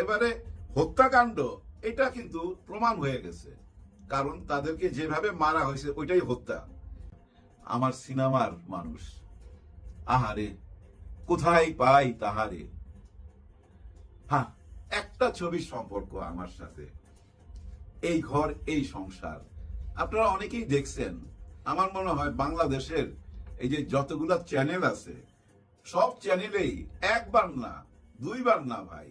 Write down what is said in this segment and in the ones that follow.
এবারে হত্যাকাণ্ড, এটা কিন্তু প্রমাণ হয়ে গেছে। কারণ তাদেরকে যেভাবে মারা হয়েছে, ওইটাই হত্যা। আমার সিনেমার মানুষ, আহারে, কোথায় পাই তাহারে? হ্যাঁ একটা ছবির সম্পর্ক আমার সাথে। এই ঘর, এই সংসার। আপনারা অনেকেই দেখছেন, আমার মনে হয় বাংলাদেশের এই যে যতগুলা চ্যানেল আছে, সব চ্যানেলেই একবার না, দুইবার না ভাই।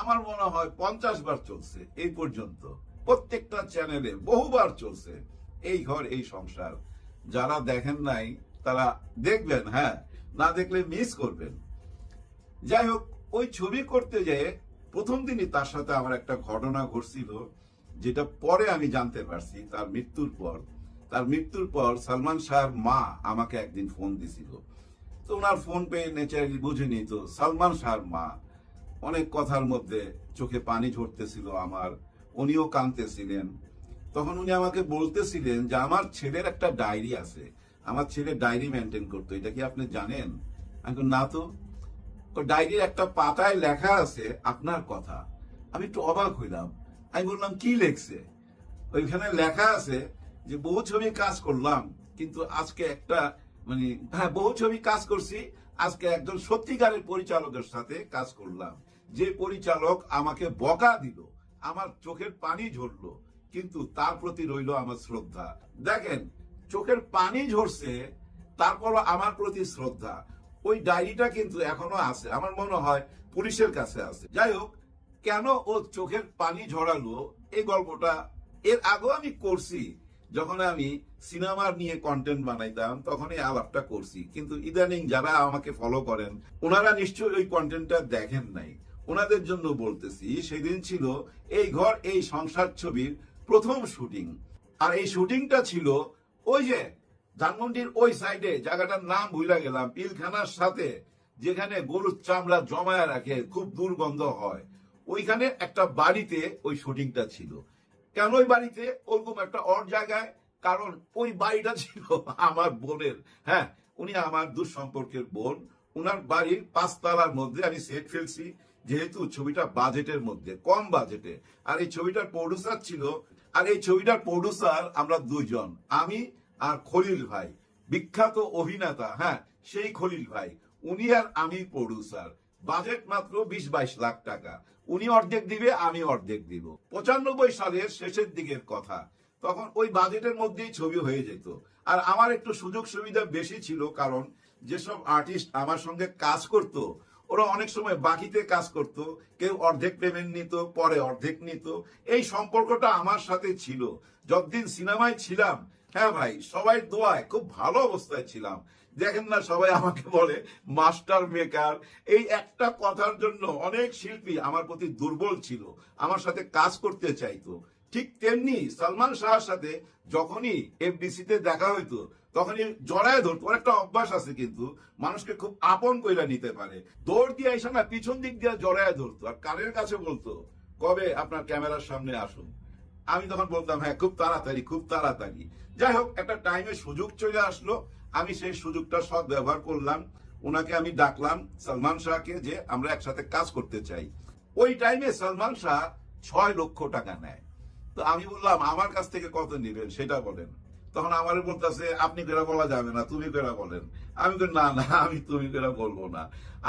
আমার মনে হয় পঞ্চাশ বার চলছে এই পর্যন্ত। প্রত্যেকটা চ্যানেলে বহুবার চলছে। এই ঘর, এই সংসার। যারা দেখেন নাই, তারা দেখবেন হ্যাঁ না দেখলে মিস করবেন। যাই হোক, ওই ছবি করতে যেয়ে প্রথম দিনই তার সাথে আমার একটা ঘটনা ঘটছিল, যেটা পরে আমি জানতে পারছি, তার মৃত্যুর পর। তার মৃত্যুর পর সালমান শাহর মা আমাকে একদিন ফোন দিছিল। তো ওনার ফোন পেয়ে নেচারালি বুঝেনি তো সালমান শাহর মা অনেক কথার মধ্যে চোখে পানি ঝরতেছিল আমার, উনিও কাঁদতেছিলেন। তখন উনি আমাকে বলতেছিলেন যে, আমার ছেলের একটা ডায়েরি আছে, আমার ছেলে ডায়েরি মেনটেন করতো, এটা কি আপনি জানেন? আমি না তো ডায়েরির একটা পাতায় লেখা আছে, আপনার কথা। আমি একটু অবাক হইলাম। আমি বললাম, কি লেখছে? ওইখানে লেখা আছে যে, বহু ছবি কাজ করলাম, কিন্তু আজকে একটা মানে হ্যাঁ বহু ছবি কাজ করছি, আজকে একজন সত্যিকারের পরিচালকের সাথে কাজ করলাম। যে পরিচালক আমাকে বকা দিল, আমার চোখের পানি ঝরলো, কিন্তু তার প্রতি রইল আমার শ্রদ্ধা। দেখেন, চোখের পানি ঝরছে, তারপরও আমার প্রতি শ্রদ্ধা। ওই ডায়েরিটা কিন্তু এখনও আছে, আমার মনে হয় পুলিশের কাছে আছে। যাই হোক, কেন ও চোখের পানি ঝরালো, এই গল্পটা এর আগেও আমি করছি। যখন আমি সিনেমার নিয়ে কন্টেন্ট বানাইতাম তখন এই আলাপটা করছি। কিন্তু ইদানিং যারা আমাকে ফলো করেন, ওনারা নিশ্চয়ই ওই কন্টেন্টটা দেখেন নাই। ওনাদের জন্য বলতেছি, সেদিন ছিল এই ঘর, এই সংসার ছবির প্রথম শুটিং। আর এই শুটিংটা ছিল ওই যে ধানমন্ডির ওই সাইডে, জায়গাটার নাম ভুলে গেলাম, পিলখানার সাথে, যেখানে গরুর চামড়া জমায়া রাখে, খুব দুর্গন্ধ হয়। ওইখানে একটা বাড়িতে ওই শুটিংটা ছিল। কেন ওই বাড়িতে? ওরকম একটা অর জায়গায়, কারণ ওই বাড়িটা ছিল আমার বোনের। হ্যাঁ উনি আমার দূর সম্পর্কের বোন। উনার বাড়ির পাঁচতলার মধ্যে আমি সেট ফেলছি। যেহেতু ছবিটা বাজেটের মধ্যে, কম বাজেটে। আর এই ছবিটার প্রডিউসার ছিল, আর এই ছবিটার প্রডিউসার আমরা দুইজন, আমি আর খলিল ভাই। বিখ্যাত অভিনেতা হ্যাঁ সেই খলিল ভাই। উনি আর আমি প্রডিউসার বাজেট মাত্র বিশ বাইশ লাখ টাকা। উনি অর্ধেক দিবে, আমি অর্ধেক দিব। পঁচানব্বই সালের শেষের দিকের কথা। তখন ওই বাজেটের মধ্যেই ছবি হয়ে যেত। আর আমার একটু সুযোগ সুবিধা বেশি ছিল, কারণ যেসব আর্টিস্ট আমার সঙ্গে কাজ করত ওরা অনেক সময় বাকিতে কাজ করত, কেউ অর্ধেক পেমেন্ট নিত, পরে অর্ধেক নিত। এই সম্পর্কটা আমার সাথে ছিল। যতদিন সিনেমায় ছিলাম হ্যাঁ ভাই, সবাই দোয়ায়, খুব ভালো অবস্থায় ছিলাম। দেখেন না সবাই আমাকে বলে, মাস্টার মেকার। এই একটা কথার জন্য অনেক শিল্পী আমার প্রতি দুর্বল ছিল, আমার সাথে কাজ করতে চাইতো। ঠিক তেমনি সালমান শাহর সাথে যখনই এফডিসি তে দেখা হইতো তখনই জড়ায় ধরতো। একটা অভ্যাস আছে কিন্তু, মানুষকে খুব আপন কইরা নিতে পারে। দৌড় দিয়ে এসে না পিছন দিক দিয়ে জড়ায় ধরতো। আর কানের কাছে বলতো, কবে আপনার ক্যামেরার সামনে আসুন? আমি তখন বলতাম হ্যাঁ খুব তাড়াতাড়ি খুব তাড়াতাড়ি। যাই হোক, একটা টাইমে সুযোগ চলে আসলো। আমি সেই সুযোগটা সৎ ব্যবহার করলাম। ওনাকে আমি ডাকলাম সালমান শাহকে যে আমরা একসাথে কাজ করতে চাই। ওই টাইমে সালমান শাহ ছয় লক্ষ টাকা নেয়। তো আমি বললাম, আমার কাছ থেকে কত নেবেন? সেটা বলেন। তখন আমার বলতেছে আপনি কেরা বলা যাবে না তুমি কেরা বলেন। আমি তো না না আমি তুমি কেরা বলব না।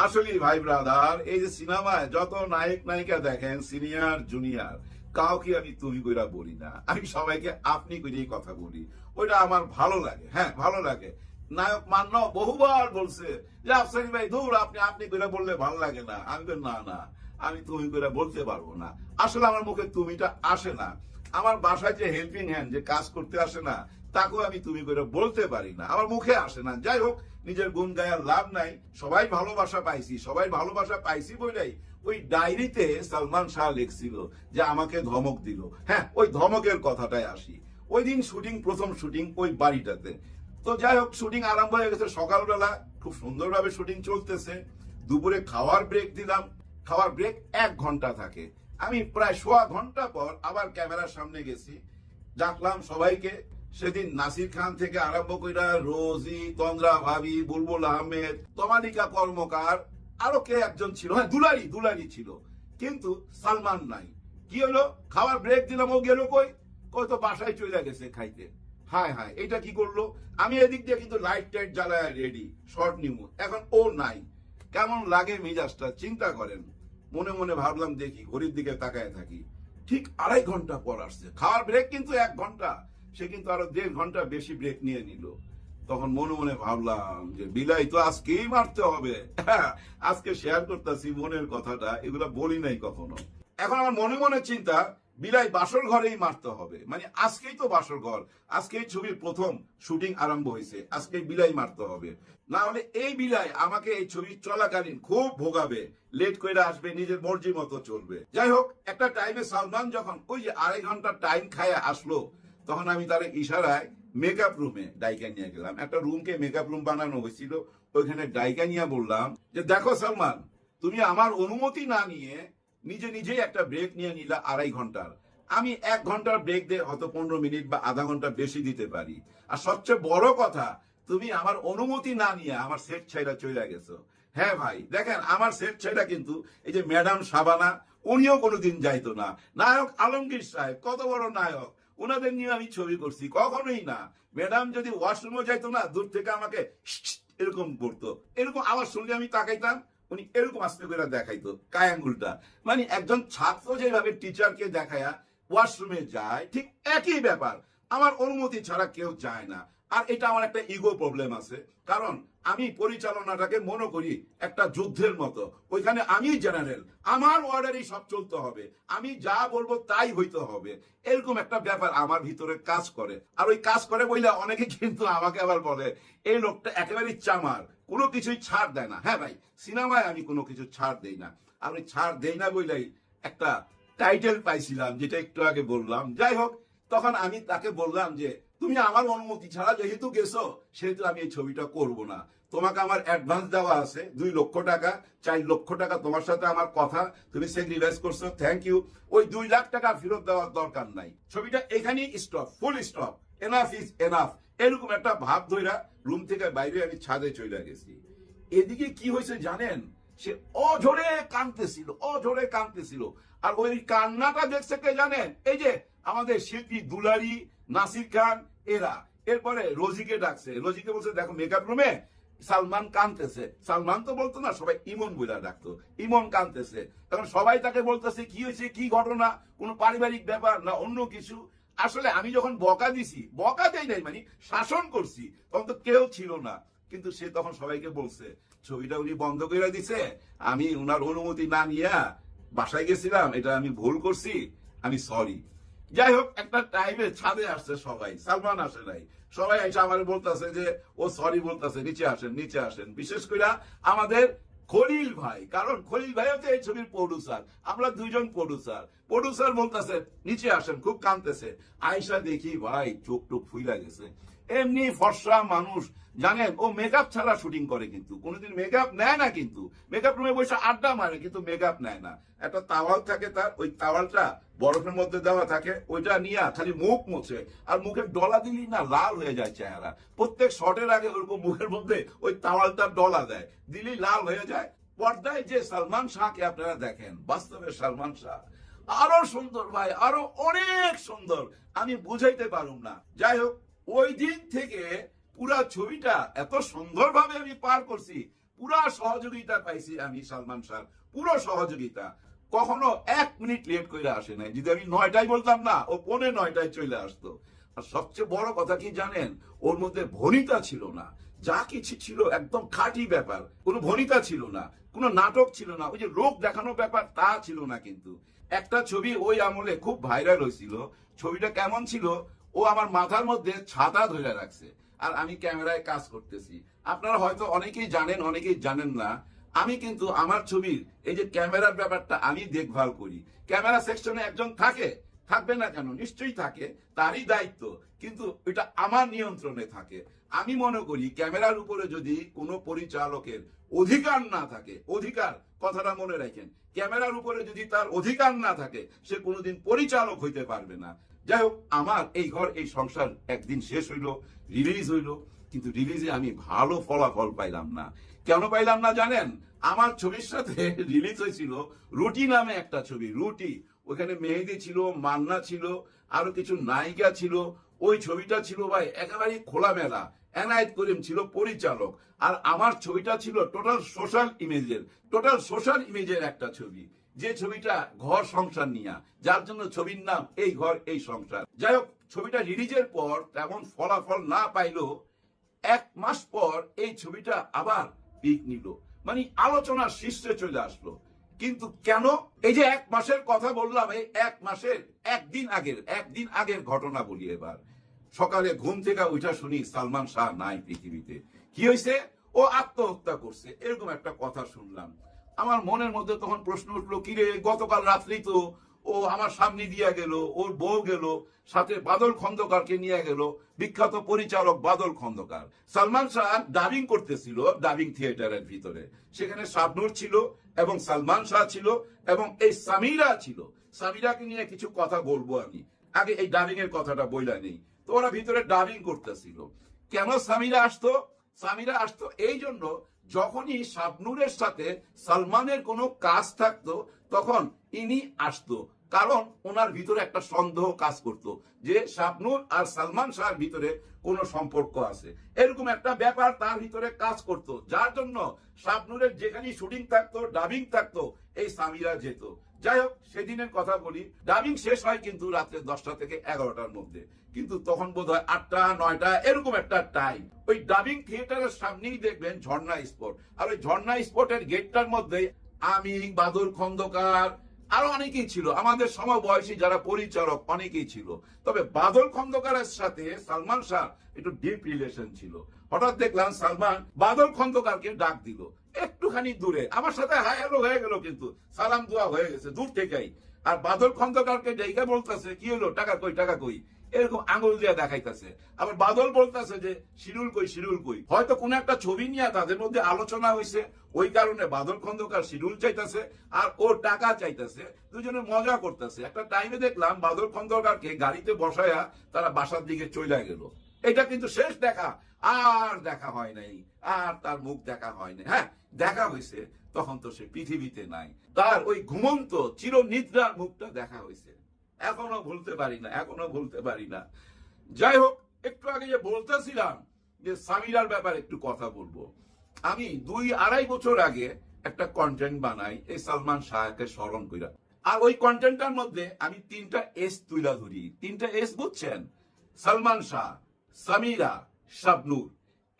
আসলে ভাই ব্রাদার এই যে সিনেমায় যত নায়ক নায়িকা দেখেন সিনিয়র জুনিয়র কাউকে আমি তুমি কইরা বলি না। আমি সবাইকে আপনি কইরেই কথা বলি। ওইটা আমার ভালো লাগে হ্যাঁ ভালো লাগে। নায়ক মান্য বহুবার বলছে যে আফসারি ভাই দূর আপনি আপনি কইরা বললে ভালো লাগে না। আমি বলি, না না আমি তুমি কইরা বলতে পারব না। আসলে আমার মুখে তুমিটা আসে না। আমার বাসায় যে হেল্পিং হ্যান্ড যে কাজ করতে আসে না তাকেও আমি তুমি করে বলতে পারি না। আমার মুখে আসে না। যাই হোক, নিজের গুণ গায়ার লাভ নাই। সবাই ভালোবাসা পাইছি, সবাই ভালোবাসা পাইছি বলেই ওই ডায়েরিতে সালমান শাহ লিখছিল যে আমাকে ধমক দিল। হ্যাঁ ওই ধমকের কথাটাই আসি। ওই দিন শুটিং, প্রথম শুটিং ওই বাড়িটাতে। তো যাই হোক, শুটিং আরম্ভ হয়ে গেছে সকালবেলা। খুব সুন্দরভাবে শুটিং চলতেছে। দুপুরে খাওয়ার ব্রেক দিলাম। খাওয়ার ব্রেক এক ঘণ্টা থাকে। আমি প্রায় সোয়া ঘণ্টা পর আবার ক্যামেরার সামনে গেছি। ডাকলাম সবাইকে। সেদিন নাসির খান থেকে আরম্ভ কইরা রোজি, তন্দ্রা, ভাবি, বুলবুল আহমেদ, তমালিকা কর্মকার, আরও কে একজন ছিল? হ্যাঁ দুলারি দুলারি ছিল। কিন্তু সালমান নাই। কি হলো খাওয়ার ব্রেক দিলাম, ও গেল কই? কই তো বাসায় চলে গেছে খাইতে। হায় হায় এটা কি করল? আমি এদিক দিয়ে কিন্তু লাইট টাইট জ্বালায় রেডি শর্ট নিমু। এখন ও নাই। কেমন লাগে মেজাজটা? চিন্তা করেন। মনে মনে ভাবলাম, দেখি, ঘড়ির দিকে তাকায় থাকি। ঠিক আড়াই ঘণ্টা পর আসছে। খাওয়ার ব্রেক কিন্তু এক ঘণ্টা। সে কিন্তু আরও দেড় ঘণ্টা বেশি ব্রেক নিয়ে নিল। তখন মনে মনে ভাবলাম যে বিলাই তো আজকেই মারতে হবে। হ্যাঁ, আজকে শেয়ার করতেছি মনের কথাটা এগুলো বলি নাই কখনো। এখন আমার মনে মনে চিন্তা বিলাই বাসর ঘরেই মারতে হবে। মানে আজকেই তো বাসর ঘর আজকেই ছবির প্রথম শুটিং আরম্ভ হয়েছে আজকে বিলাই মারতে হবে। না হলে এই বিলাই আমাকে এই ছবি চলাকালীন খুব ভোগাবে লেট করে আসবে নিজের মর্জি মতো চলবে। যাই হোক একটা টাইমে সালমান যখন ওই যে আড়াই ঘণ্টা টাইম খায় আসলো তখন আমি তার ইশারায় মেকআপ রুমে ডাইকা নিয়ে গেলাম। একটা রুমকে মেকআপ রুম বানানো হয়েছিল, ওইখানে ডাইকা নিয়ে বললাম যে, দেখো সালমান, তুমি আমার অনুমতি না নিয়ে নিজে নিজেই একটা ব্রেক নিয়ে নিলা আড়াই ঘণ্টার। আমি এক ঘণ্টার ব্রেক দিয়ে হয়তো পনেরো মিনিট বা আধা ঘণ্টা বেশি দিতে পারি। আর সবচেয়ে বড় কথা, তুমি আমার অনুমতি না নিয়ে আমার সেট ছাইরা চলে গেছো। হ্যাঁ ভাই, দেখেন আমার সেট ছাইরা কিন্তু এই যে ম্যাডাম সাবানা, উনিও কোনোদিন যাইতো না। নায়ক আলমগীর সাহেব, কত বড় নায়ক। ওনাদের নিয়ে আমি ছবি করছি, কখনোই না। ম্যাডাম যদি ওয়াশরুমও যাইতো না, দূর থেকে আমাকে এরকম করতো। এরকম আওয়াজ শুনলে আমি তাকাইতাম, উনি এরকম আস্তে করে দেখাইতো কায়াঙ্গুলটা মানে একজন ছাত্র যেভাবে টিচারকে দেখায়া ওয়াশরুমে যায়, ঠিক একই ব্যাপার। আমার অনুমতি ছাড়া কেউ যায় না। আর এটা আমার একটা ইগো প্রবলেম আছে। কারণ আমি পরিচালনাটাকে মনে করি একটা যুদ্ধের মতো। ওইখানে আমি জেনারেল আমার অর্ডারই সব চলতে হবে। আমি যা বলব তাই হইতে হবে। এরকম একটা ব্যাপার আমার ভিতরে কাজ করে। আর ওই কাজ করে বইলে অনেকে কিন্তু আমাকে আবার বলে এই লোকটা একেবারেই চামার, কোনো কিছুই ছাড় দেয় না। হ্যাঁ ভাই, সিনেমায় আমি কোনো কিছু ছাড় দেই না। আর ওই ছাড় দেই না বইলেই একটা টাইটেল পাইছিলাম, যেটা একটু আগে বললাম। যাই হোক, তখন আমি তাকে বললাম যে তুমি আমার অনুমতি ছাড়া যেহেতু গেছো, সেহেতু আমি এই ছবিটা করব না। তোমাকে আমার অ্যাডভান্স দেওয়া আছে, দুই লক্ষ টাকা, চার লক্ষ টাকা তোমার সাথে আমার কথা, তুমি স্যাক্রিফাইস করছ থ্যাংক ইউ ওই দুই লাখ টাকা ফেরত দেওয়ার দরকার নাই। ছবিটা এখানেই stop full stop enough is enough এরকম একটা ভাব ধইরা রুম থেকে বাইরে আমি ছাদে চলে গেছি। এদিকে কি হয়েছে জানেন? সে অঝরে কাঁদতেছিল অঝরে কাঁদতেছিল। আর ওই কান্নাটা দেখছে কে জানেন? এই যে আমাদের শিল্পী দুলারি, নাসির খান, এরা। এরপরে রোজিকে ডাকছে। রোজিকে বলছে, দেখো মেকআপ রুমে সালমান কানতেছে সালমান তো বলতো না, সবাই ইমন বইলা ডাকতো। ইমন কানতেছে তখন সবাই তাকে বলতেছে, কি হয়েছে? কি ঘটনা? কোনো পারিবারিক ব্যাপার না অন্য কিছু? আসলে আমি যখন বকা দিছি, বকা দেই নাই মানে শাসন করছি, তখন তো কেউ ছিল না। কিন্তু সে তখন সবাইকে বলছে ছবিটা উনি বন্ধ করে দিছে। আমি উনার অনুমতি না নিয়ে বাসায় গেছিলাম, এটা আমি ভুল করছি, আমি সরি যাই হোক, একটা টাইমে ছাদে আসছে সবাই, সালমান আসে নাই। সবাই এসে আমার বলতেছে যে, ও সরি বলতেছে, নিচে আসেন নিচে আসেন। বিশেষ করে আমাদের খলিল ভাই, কারণ খলিল ভাই হচ্ছে এই ছবির প্রডিউসার আমরা দুইজন প্রডিউসার প্রডিউসার বলতেছে, নিচে আসেন, খুব কাঁদতেছে আয়সা দেখি, ভাই চোখ টোক ফুইলা গেছে। এমনি ফর্সা মানুষ জানেন ও মেকআপ ছাড়া শুটিং করে কিন্তু। কোনোদিন মেকআপ নেয় না কিন্তু। মেকআপ রুমে বসে আড্ডা মারে, কিন্তু মেকআপ নেয় না। একটা তাওয়াল থাকে তার, ওই তাওয়ালটা বরফের মধ্যে দেওয়া থাকে, ওইটা নিয়ে খালি মুখ মুছে, আর মুখে ডলা দিলি না লাল হয়ে যায় চেহারা। প্রত্যেক শটের আগে ওরকম মুখের মধ্যে ওই তাওয়ালটা ডলা দেয় দিলি লাল হয়ে যায়। পর্দায় যে সালমান শাহকে আপনারা দেখেন বাস্তবে সালমান শাহ, আরও সুন্দর ভাই, আরও অনেক সুন্দর। আমি বুঝাইতে পারুম না। যাই হোক ওই দিন থেকে পুরা ছবিটা এত সুন্দরভাবে আমি পার করছি। পুরা সহযোগিতা পাইছি আমি সালমান শাহ পুরো সহযোগিতা। কখনো এক মিনিট লেট করে আসে নাই। যদি আমি নয়টায় বলতাম না, ও পৌনে নয়টায় চলে আসতো। আর সবচেয়ে বড় কথা কি জানেন? ওর মধ্যে ভনিতা ছিল না। যা কিছু ছিল একদম খাঁটি ব্যাপার। কোনো ভনিতা ছিল না। কোনো নাটক ছিল না। ওই যে রোগ দেখানো ব্যাপার তা ছিল না কিন্তু। একটা ছবি ওই আমলে খুব ভাইরাল হয়েছিল ছবিটা কেমন ছিল? ও আমার মাথার মধ্যে ছাতা ধরে রাখছে। আর আমি ক্যামেরায় কাজ করতেছি। আপনারা হয়তো অনেকেই জানেন অনেকেই জানেন না। আমি কিন্তু আমার ছবির এই যে ক্যামেরার ব্যাপারটা আমি দেখভাল করি। ক্যামেরা সেকশনে একজন থাকে, থাকবে না কেন? নিশ্চয়ই থাকে, তারই দায়িত্ব। কিন্তু এটা আমার নিয়ন্ত্রণে থাকে। আমি মনে করি ক্যামেরার উপরে যদি কোনো পরিচালকের অধিকার না থাকে, অধিকার, কথাটা মনে রাখেন, ক্যামেরার উপরে যদি তার অধিকার না থাকে, সে কোনোদিন পরিচালক হইতে পারবে না। যাই হোক আমার এই ঘর, এই সংসার একদিন শেষ হইল রিলিজ হইল, কিন্তু রিলিজে আমি ভালো ফলাফল পাইলাম না। কেন পাইলাম না জানেন? আমার ছবির সাথে রিলিজ হয়েছিল রুটি নামে একটা ছবি, রুটি। ওখানে মেহেদি ছিল, মান্না ছিল, আরও কিছু নায়িকা ছিল। ওই ছবিটা ছিল ভাই একেবারে খোলামেলা। এনায়েত করিম ছিল পরিচালক। আর আমার ছবিটা ছিল টোটাল সোশ্যাল ইমেজের টোটাল সোশ্যাল ইমেজের একটা ছবি। যে ছবিটা ঘর সংসার নিয়ে, যার জন্য ছবির নাম এই ঘর, এই সংসার। যাই হোক, ছবিটা রিলিজের পর তেমন ফলাফল না পাইলেও এক মাস পর এই ছবিটা আবার পিক নিল। মানে আলোচনার শীর্ষে চলে আসলো। কিন্তু কেন? এই যে এক মাসের কথা বললাম, এই এক মাসের, একদিন আগের একদিন আগের ঘটনা বলি এবার। সকালে ঘুম থেকে উঠা শুনি সালমান শাহ নাই পৃথিবীতে। কি হয়েছে ও আত্মহত্যা করছে। এরকম একটা কথা শুনলাম। আমার মনের মধ্যে তখন প্রশ্ন উঠল, কিরে, গতকাল রাত্রেই তো ও আমার সামনে দিয়ে গেল, ওর বউ গেল, সাথে বাদল খন্দকারকে নিয়ে গেল, বিখ্যাত পরিচালক বাদল খন্দকার। সালমান শাহ ডাবিং করতেছিল ডাবিং থিয়েটারের ভিতরে। সেখানে শাবনুর ছিল এবং সালমান শাহ ছিল এবং এই সামিরা ছিল। সামিরাকে নিয়ে কিছু কথা বলব আমি আগে এই ডাবিং এর কথাটা বইলা নেই। তো ওরা ভিতরে ডাবিং করতেছিল। কেন সামিরা আসতো? সামিরা আসতো এই জন্য যখনই শাবনুরের সাথে সালমানের কোনো কাজ থাকতো, তখন ইনি আসতো। কারণ ওনার ভিতরে একটা সন্দেহ কাজ করত যে শাবনুর আর সালমান শাহর ভিতরে কোনো সম্পর্ক আছে। এরকম একটা ব্যাপার তার ভিতরে কাজ করত। যার জন্য শাবনুরের যেখানে শুটিং থাকতো, ডাবিং থাকতো, এই সামিরা যেত। যাই হোক, সেদিনের কথা বলি, ডাবিং শেষ হয় কিন্তু রাত্রে দশটা থেকে এগারোটার মধ্যে। কিন্তু তখন বোধ হয় আটটা, নয়টা, এরকম একটা টাইম ওই ডাবিং থিয়েটারের সামনেই দেখবেন ঝর্ণা স্পট আর ওই ঝর্ণা স্পটের গেটটার মধ্যে আমি বাদল, খন্দকার, আরও অনেকেই ছিল। আমাদের সমবয়সী যারা পরিচালক, অনেকেই ছিল। তবে বাদল, খন্দকারের সাথে সালমান শাহ একটু ডিপ রিলেশন ছিল। হঠাৎ দেখলাম সালমান বাদল, খন্দকারকে ডাক দিল। একটুখানি দূরে। আমার সাথে হাই হ্যালো হয়ে গেল কিন্তু। সালাম, দোয়া হয়ে গেছে। দূর থেকেই। আর বাদল, খন্দকারকে ডেকে বলতেছে, কি হলো? টাকা কই টাকা কই? এরকম আঙুল দিয়ে দেখাইতেছে। আবার বাদল বলতেছে যে, শিরুল কই শিরুল কই? হয়তো কোন একটা ছবি নিয়ে তাদের মধ্যে আলোচনা হয়েছে ওই কারণে বাদল খন্দকার শিরুল চাইতেছে আর ও টাকা চাইতেছে। দুজনে মজা করতেছে। একটা টাইমে দেখলাম বাদল খন্দকারকে গাড়িতে বসায়া তারা বাসার দিকে চলে গেল। এটা কিন্তু শেষ দেখা। আর দেখা হয় নাই। আর তার মুখ দেখা হয় নাই। হ্যাঁ দেখা হয়েছে তখন তো সে পৃথিবীতে নাই। তার ওই ঘুমন্ত চিরনিদ্রার মুখটা দেখা হয়েছে এখনও ভুলতে পারি না, এখনও ভুলতে পারি না। যাই হোক, একটু আগে যে বলতেছিলাম যে সামিরার ব্যাপারে একটু কথা বলব। আমি দুই আড়াই বছর আগে একটা কন্টেন্ট বানাই, এই সালমান শাহকে স্মরণ কইরা। আর ওই কন্টেন্টটার মধ্যে আমি তিনটা এস তুইলা ধরি। তিনটা এস বুঝছেন? সালমান শাহ, সামিরা, শাবনুর।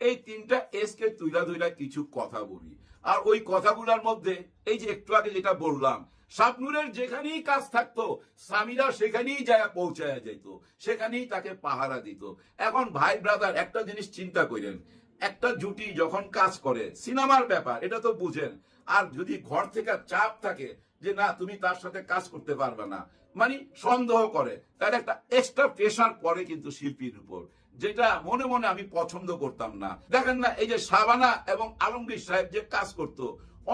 এই তিনটা এস কে তুইলা ধইলা কিছু কথা বলি। আর ওই কথাগুলোর মধ্যে এই যে একটু আগে যেটা বললাম শাবনুরের যেখানেই কাজ থাকতো সামিরা সেখানেই যায় পৌঁছায় যেত সেখানেই তাকে পাহারা দিত। এখন ভাই ব্রাদার একটা জিনিস চিন্তা করেন, একটা জুটি যখন কাজ করে, সিনেমার ব্যাপার, এটা তো বুঝেন, আর যদি ঘর থেকে চাপ থাকে যে না, তুমি তার সাথে কাজ করতে পারবে না মানে সন্দেহ করে তার একটা এক্সট্রা প্রেশার পড়ে কিন্তু শিল্পীর উপর, যেটা মনে মনে আমি পছন্দ করতাম না। দেখেন না, এই যে সাবানা এবং আলমগীর সাহেব যে কাজ করতো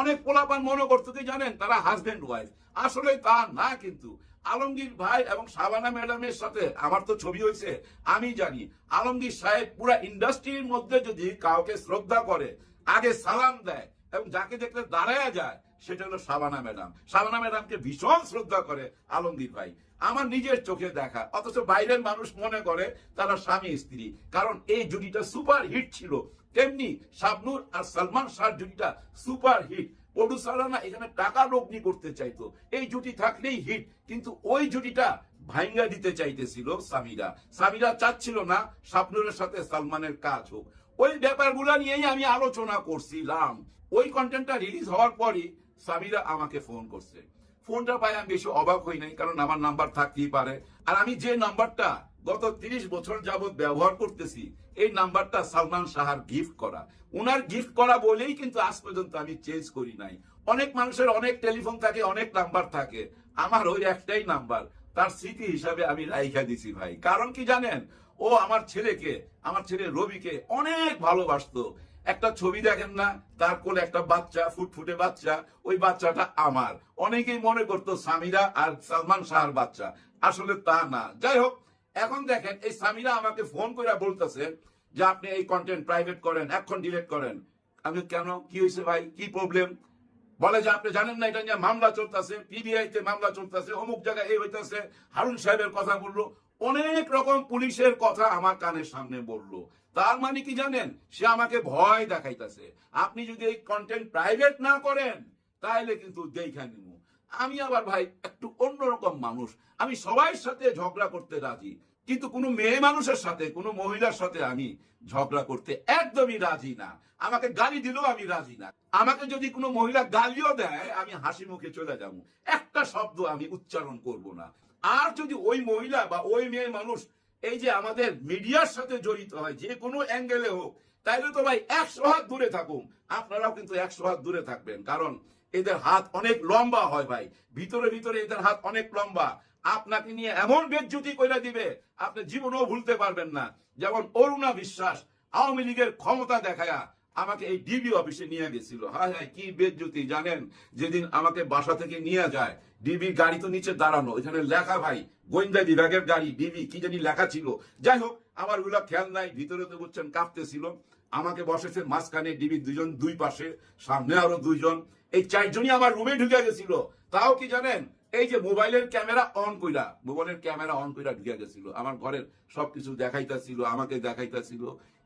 অনেক পোলাপান মনে করতো কি জানেন, তারা হাজবেন্ড ওয়াইফ আসলে তা না কিন্তু। আলমগীর ভাই এবং সাবানা ম্যাডামের সাথে আমার তো ছবি হয়েছে, আমি জানি। আলমগীর সাহেব পুরা ইন্ডাস্ট্রির মধ্যে যদি কাউকে শ্রদ্ধা করে, আগে সালাম দেয় এবং যাকে দেখলে দাঁড়ায় যায়, সেটা হলো সাবানা ম্যাডাম। সাবানা ম্যাডামকে ভীষণ শ্রদ্ধা করে আলমগীর ভাই। আমার নিজের চোখে দেখা, অথচ বাইরের মানুষ মনে করে তারা স্বামী স্ত্রী। কারণ এই জুটিটা সুপার হিট ছিল। তেমনি শাবনুর আর সালমান শাহ জুটিটা সুপার হিট। প্রডিউসাররা না এখানে টাকা লগ্নি করতে চাইতো। এই জুটি থাকলেই হিট, কিন্তু ওই জুটিটা ভাঙ্গা দিতে চাইতেছিল সামিরা। সামিরা চাচ্ছিল না শাবনুরের সাথে সালমানের কাজ হোক। ওই ব্যাপারগুলো নিয়েই আমি আলোচনা করছিলাম। ওই কন্টেন্টটা রিলিজ হওয়ার পরই সামিরা আমাকে ফোন করছে। ফোনটা পাই আমি বেশি অবাক হই নাই, কারণ আমার নাম্বার থাকতেই পারে। আর আমি যে নাম্বারটা গত তিরিশ বছর যাবৎ ব্যবহার করতেছি। এই নাম্বারটা সালমান শাহার গিফট করা। ওনার গিফট করা বলেই কিন্তু আজ পর্যন্ত আমি চেঞ্জ করি নাই। অনেক মানুষের অনেক টেলিফোন থাকে, অনেক নাম্বার থাকে। আমার ওই একটাই নাম্বার। তার স্মৃতি হিসাবে আমি রাইখা দিছি ভাই। কারণ কি জানেন? ও আমার ছেলেকে, আমার ছেলে রবিকে অনেক ভালোবাসতো। একটা ছবি দেখেন না? তার কোলে একটা বাচ্চা, ফুটফুটে বাচ্চা। ওই বাচ্চাটা আমার। অনেকেই মনে করতো সামিরা আর সালমান শাহর বাচ্চা। আসলে তা না। যাই হোক এখন দেখেন, এই সামিরা আমাকে ফোন করে বলতেছে যে আপনি এই কন্টেন্ট প্রাইভেট করেন, এখন ডিলেট করেন। আমি কেন? কি হয়েছে ভাই? কি প্রবলেম বলে যে, আপনি জানেন না, এটা নিয়ে মামলা চলতেছে পিবিআই তে মামলা চলতেছে, অমুক জায়গায় এই হইতেছে। হারুন সাহেবের কথা বলল। অনেক রকম পুলিশের কথা আমার কানের সামনে বলল। তার মানে কি জানেন? সে আমাকে ভয় দেখাইতেছে। আপনি যদি এই কন্টেন্ট প্রাইভেট না করেন তাহলে কিন্তু দেখা নিব আমি আবার ভাই একটু অন্যরকম মানুষ। আমি সবার সাথে ঝগড়া করতে রাজি, কিন্তু কোনো মেয়ে মানুষের সাথে, কোনো মহিলার সাথে আমি ঝগড়া করতে একদমই রাজি না। আমাকে গালি দিলেও আমি রাজি না। আমাকে যদি কোনো মহিলা গালিও দেয়, আমি হাসি মুখে চলে যাব। একটা শব্দ আমি উচ্চারণ করব না। আর যদি ওই মহিলা বা ওই মেয়ে মানুষ এই যে আমাদের মিডিয়ার সাথে জড়িত হয়, যে কোনো অ্যাঙ্গেলে হোক, তাইলে তো ভাই একশো হাত দূরে থাকুন আপনারাও কিন্তু একশো হাত দূরে থাকবেন। কারণ এদের হাত অনেক লম্বা হয় ভাই। ভিতরে ভিতরে এদের হাত অনেক লম্বা। আপনাকে নিয়ে এমন বেজ্জুতি করে দিবে, আপনি জীবনেও ভুলতে পারবেন না। যেমন অরুণা বিশ্বাস, আওয়ামী লীগের ক্ষমতা দেখায়া আমাকে এই ডিবি অফিসে নিয়ে গেছিল। হায় হায়, কি বেজ্জুতি, জানেন? যেদিন আমাকে বাসা থেকে নিয়ে যায়, ডিবি গাড়ি তো নিচে দাঁড়ানো, এখানে লেখা ভাই, গোয়েন্দা বিভাগের গাড়ি, ডিবি, কি জানি লেখা ছিল। যাই হোক, আমার ওগুলো খেয়াল নাই, ভিতরে তো বুঝছেন কাঁপতেছিল। আমাকে বসেছে মাঝখানে ডিবি দুজন দুই পাশে, সামনে আরও দুইজন। এই চারজনই আমার রুমে ঢুকে গেছিল, তাও কি জানেন? এই যে মোবাইলের ক্যামেরা অন কইরা, মোবাইলের ক্যামেরা অন কইরা ঢুকে গেছিল। আমার ঘরের সবকিছু দেখাইতাছিল, আমাকে দেখাইতাছিল।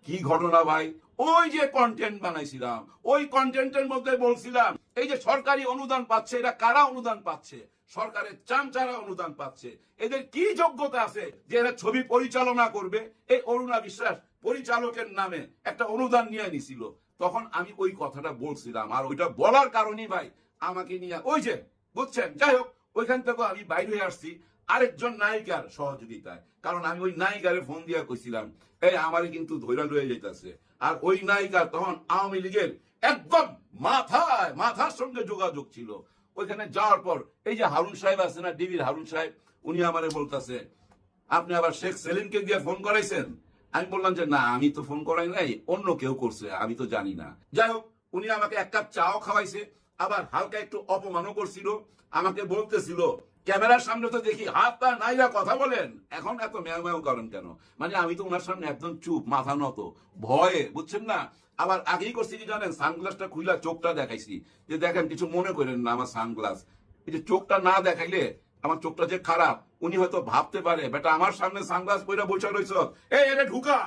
কি ঘটনা ভাই? ওই যে কন্টেন্ট বানাইছিলাম, ওই কন্টেন্টের মধ্যে বলছিলাম, এই যে সরকারি অনুদান পাচ্ছে, এরা কারা অনুদান পাচ্ছে? সরকারের চামচারা অনুদান পাচ্ছে। এদের কি যোগ্যতা আছে যে এরা ছবি পরিচালনা করবে? এই অরুণা বিশ্বাস পরিচালকের নামে একটা অনুদান নিয়ে নিছিল তখন আমি ওই কথাটা বলছিলাম। আর ওইটা বলার কারণেই ভাই আমাকে নিয়ে, ওই যে, বুঝছেন? যাই হোক, ওইখান থেকে আমি বাইরে হয়ে আসছি। আরেকজন নায়িকার সহযোগিতায়। কারণ আমি ওই নায়িকারে ফোন দিয়া কইছিলাম, এই, আমারে কিন্তু ধৈরা রয়ে যাইতাছে। আর ওই নায়িকা তখন আওয়ামী লীগের একদম মাথায়, মাথার সঙ্গে যোগাযোগ ছিল। ওইখানে যাওয়ার পর, এই যে হারুন সাহেব আছে না, ডিবির হারুন সাহেব, উনি আমারে বলতেছে, আপনি আবার শেখ সেলিমকে গিয়ে ফোন করাইছেন? আমি বললাম যে, না, আমি তো ফোন করাই নাই, অন্য কেউ করছে, আমি তো জানি না। যাই হোক, উনি আমাকে এক কাপ চাও খাওয়াইছে, আবার হালকা একটু অপমানও করছিল, আমাকে বলতেছিল, ক্যামেরার সামনে তো দেখি হাত পা নাইরা কথা বলেন। এখন এত ম্যাও ম্যাও করেন কেন? মানে আমি তো ওনার সামনে একদম চুপ, মাথা নত, ভয়ে, বুঝছেন না? আবার আগেই করছি কি জানেন? সানগ্লাসটা খুইলা চোখটা দেখাইছি, যে দেখেন কিছু মনে করেন না আমার সানগ্লাস। এই যে চোখটা না দেখাইলে আমার চোখটা যে খারাপ, উনি হয়তো ভাবতে পারে, বেটা, আমার সামনে সানগ্লাস পরে বসে রয়েছ এই, এটা ঢুকা!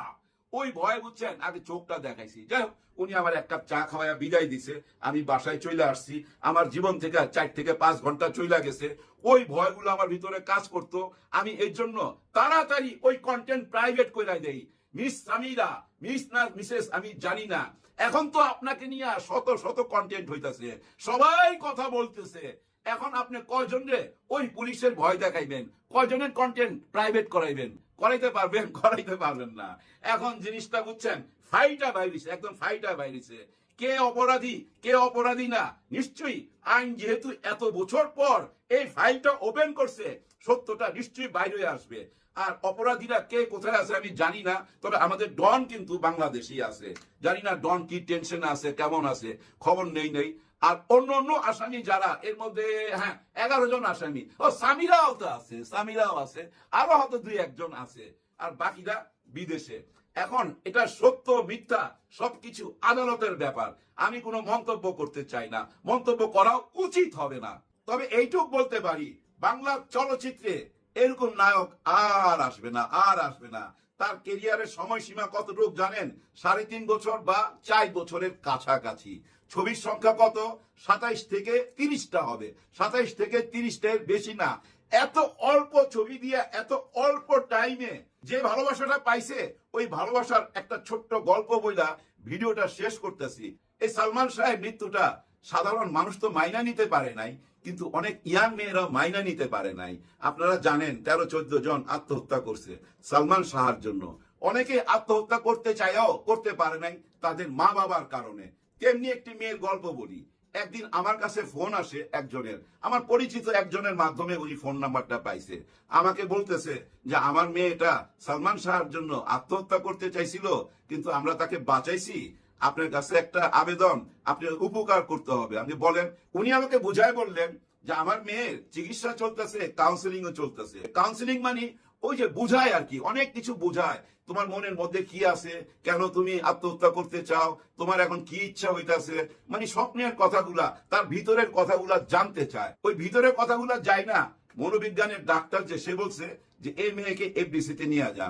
ওই ভয় বুঝছেন? আগে চোখটা দেখাইছি। যাই উনি আমার এক কাপ চা খাওয়াইয়া বিদায় দিছে। আমি বাসায় চলে আসছি। আমার জীবন থেকে চার থেকে পাঁচ ঘণ্টা চলে গেছে। ওই ভয়গুলো আমার ভিতরে কাজ করতো। আমি এই জন্য তাড়াতাড়ি ওই কন্টেন্ট প্রাইভেট করে দেই। মিস সামিরা মিস না মিসেস আমি জানি না। এখন তো আপনাকে নিয়ে শত শত কন্টেন্ট হইতাছে। সবাই কথা বলতেছে। এখন আপনি কয়জন রে? ওই পুলিশের ভয় দেখাইবেন। কয়জনের কন্টেন্ট প্রাইভেট করাইবেন? করাইতে পারবেন? করাইতে পারবেন না। এখন জিনিসটা বুঝছেন? ফাইটা বাইরিছে একদম ফাইটা বাইরিছে কে অপরাধী? কে অপরাধী না? নিশ্চয়ই আইন যেহেতু এত বছর পর এই ফাইলটা ওপেন করছে, সত্যটা নিশ্চয়ই বাইরে আসবে। আর অপরাধীরা কে কোথায় আছে আমি জানি না, তবে আমাদের ডন কিন্তু বাংলাদেশি আছে। জানি না ডন কি টেনশন আছে, কেমন আছে, খবর নেই নেই। আর অন্য অন্য আসামি যারা, এর মধ্যে হ্যাঁ এগারো জন আসামি। ও, সামিরাও তো আছে, সামিরাও আছে, আরও হয়তো দুই একজন আছে, আর বাকিরা বিদেশে। এখন এটা সত্য, মিথ্যা, সবকিছু আদালতের ব্যাপার। আমি কোনো মন্তব্য করতে চাই না। মন্তব্য করা উচিত হবে না। তবে এইটুক বলতে পারি বাংলা চলচ্চিত্রে এরকম নায়ক আর আসবে না, আর আসবে না। তার কেরিয়ারের সময়সীমা কতটুকু জানেন? সাড়ে তিন বছর বা চার বছরের কাছাকাছি। ছবির সংখ্যা কত? সাতাইশ থেকে তিরিশটা হবে। সাতাইশ থেকে তিরিশটার বেশি না। এত অল্প ছবি দিয়ে, এত অল্প টাইমে যে ভালোবাসাটা পাইছে, ওই ভালোবাসার একটা ছোট্ট গল্প বইলা ভিডিওটা শেষ করতেছি। এই সালমান সাহেব মৃত্যুটা সাধারণ মানুষ তো মাইনা নিতে পারে নাই, কিন্তু অনেক ইয়াং মেয়েরা মাইনা নিতে পারে নাই। আপনারা জানেন, তেরো, চোদ্দ জন আত্মহত্যা করছে সালমান শাহর জন্য। অনেকে আত্মহত্যা করতে চাইও করতে পারে নাই তাদের মা বাবার কারণে। তেমনি একটি মেয়ের গল্প বলি। একদিন আমার কাছে ফোন আসে একজনের। আমার পরিচিত একজনের মাধ্যমে ওই ফোন নাম্বারটা পাইছে। আমাকে বলতেছে যে, আমার মেয়েটা সালমান শাহর জন্য আত্মহত্যা করতে চাইছিল, কিন্তু আমরা তাকে বাঁচাইছি আপনার কাছে একটা আবেদন আপনি উপকার করতে হবে। আপনি বলেন, উনি আমাকে বুঝায় বললেন যে আমার মেয়ের চিকিৎসা চলতেছে কাউন্সিলিং ও চলতেছে। কাউন্সিলিং মানে ওই যে বুঝায় আর কি, অনেক কিছু বুঝায়। তোমার মনের মধ্যে কি আছে? কেন তুমি আত্মহত্যা করতে চাও? তোমার এখন কি ইচ্ছা হইতাছে? মানে স্বপ্নের কথাগুলা, তার ভিতরের কথাগুলা জানতে চায়। ওই ভিতরের কথাগুলা যায় না। মনোবিজ্ঞানের ডাক্তার যে, সে বলছে যে, এই মেয়েকে এফডিসি তে নিয়ে যান।